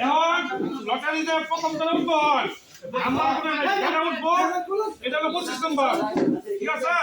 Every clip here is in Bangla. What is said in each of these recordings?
এখন লটারিতে প্রথম তলা উঠবো আমার এটা হলো পঁচিশ নম্বর। ঠিক আছে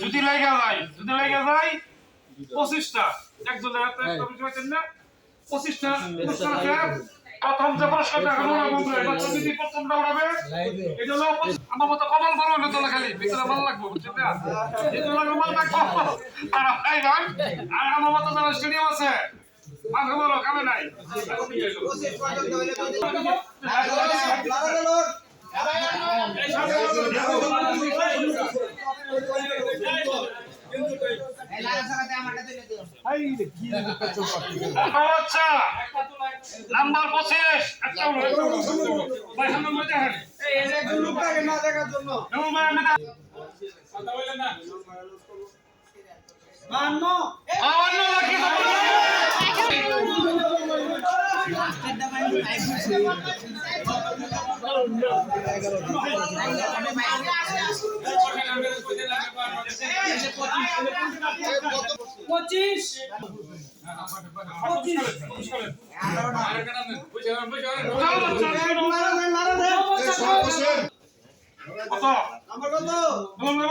যদি লেগে যায় যদি লেগে যায় পঁচিশটা। একজনের হাতে না পঁচিশটা প্রথম যে পুরস্কারটা হলো না বন্ধু এবার যদি প্রথমটা উড়াবে। এটা হলো পঁচিশ- আমার মতো কপাল বড় হলে তো খালি। ভিতরে ভালো লাগবে বুঝছেন না? এটা লাগবে মাল লাগবে। আর ভাই ভাই আর আমার মতো যারা স্টেডিয়াম আছে মাথা বড় কামে নাই। আচ্ছা নাম্বার পঁচিশ। একটা উড়ো, একটা উড়ো, একটা উড়ো।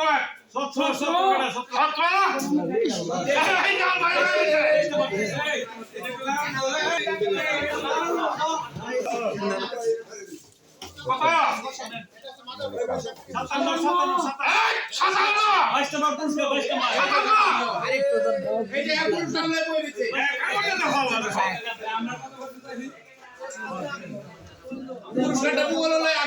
ভাই সামনে মধ্যে হ্যাঁ যেমন ভাই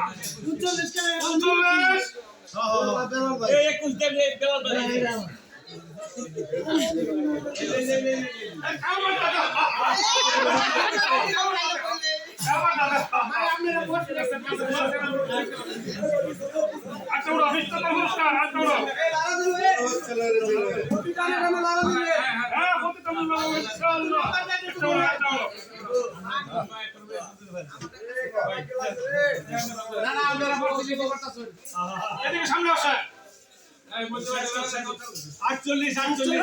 ইনশাআল্লাহ আটলো আটলো এদিকে সামনে আসেন আটচল্লিশ আটচল্লিশ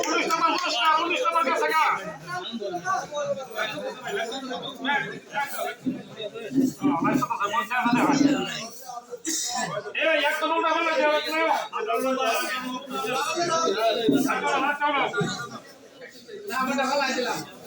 উনিশ নম্বর পুরস্কার এই একটা নোটা হলো যে আমরা হয়েছিলাম আর বড় হবে বড় হবে আটচল্লিশ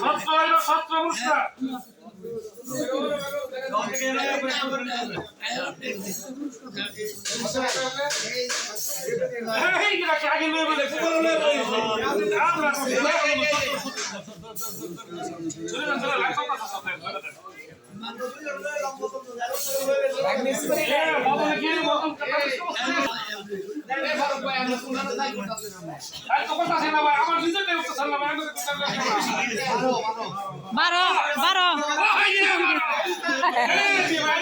ছাত্র হইল ছাত্র পুরস্কার এই যে বারো বারো।